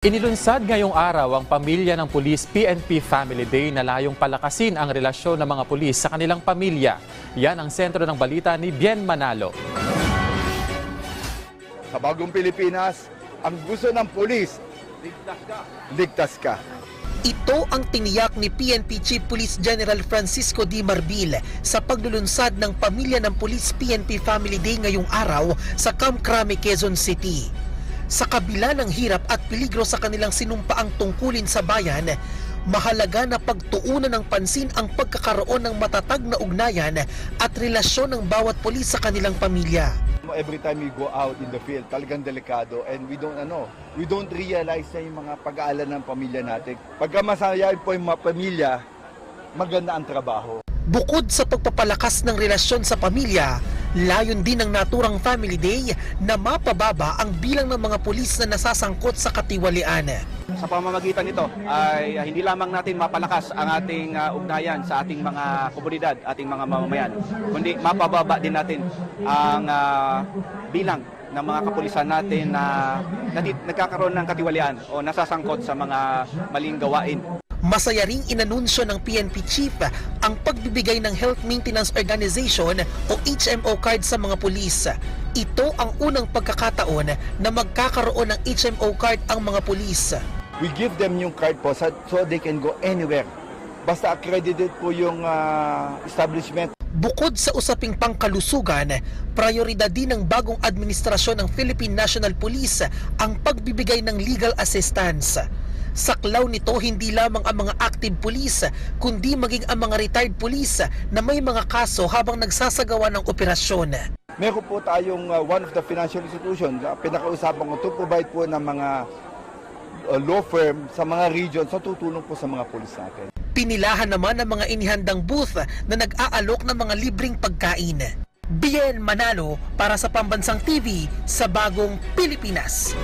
Inilunsad ngayong araw ang pamilya ng pulis PNP Family Day na layong palakasin ang relasyon ng mga pulis sa kanilang pamilya. Yan ang sentro ng balita ni Bien Manalo. Sa bagong Pilipinas, ang gusto ng pulis, ligtas ka. Ito ang tiniyak ni PNP Chief Police General Francisco D. Marbil sa paglulunsad ng pamilya ng Police PNP Family Day ngayong araw sa Camp Crame, Quezon City. Sa kabila ng hirap at peligro sa kanilang sinumpaang tungkulin sa bayan, mahalaga na pagtuunan ng pansin ang pagkakaroon ng matatag na ugnayan at relasyon ng bawat pulis sa kanilang pamilya. Every time we go out in the field, talagang delikado and we don't ano, we don't realize na yung mga pag-aalan ng pamilya natin. Pagka masaya po yung mga pamilya, maganda ang trabaho. Bukod sa pagpapalakas ng relasyon sa pamilya, layon din ng naturang Family Day na mapababa ang bilang ng mga pulis na nasasangkot sa katiwalian. Sa pamamagitan nito ay ah, hindi lamang natin mapalakas ang ating ah, ugnayan sa ating mga komunidad, ating mga mamamayan, kundi mapababa din natin ang ah, bilang ng mga kapulisan natin na nagkakaroon ng katiwalian o nasasangkot sa mga maling gawain. Masaya ring inanunsyo ng PNP Chief ang pagbibigay ng Health Maintenance Organization o HMO card sa mga pulis. Ito ang unang pagkakataon na magkakaroon ng HMO card ang mga pulis. We give them yung card po so they can go anywhere. Basta accredited po yung ah, establishment. Bukod sa usaping pangkalusugan, prioridad din ng bagong administrasyon ng Philippine National Police ang pagbibigay ng legal assistance. Saklaw nito hindi lamang ang mga active police, kundi maging ang mga retired police na may mga kaso habang nagsasagawa ng operasyon. Meron po tayong ah, one of the financial institutions, uh, pinakausapan ko to provide po ng mga ah, law firm sa mga region sa tutulong po sa mga pulis natin. Pinilahan naman ng mga inihandang booth na nag-aalok ng mga libreng pagkain. Bien Manalo para sa Pambansang TV sa Bagong Pilipinas.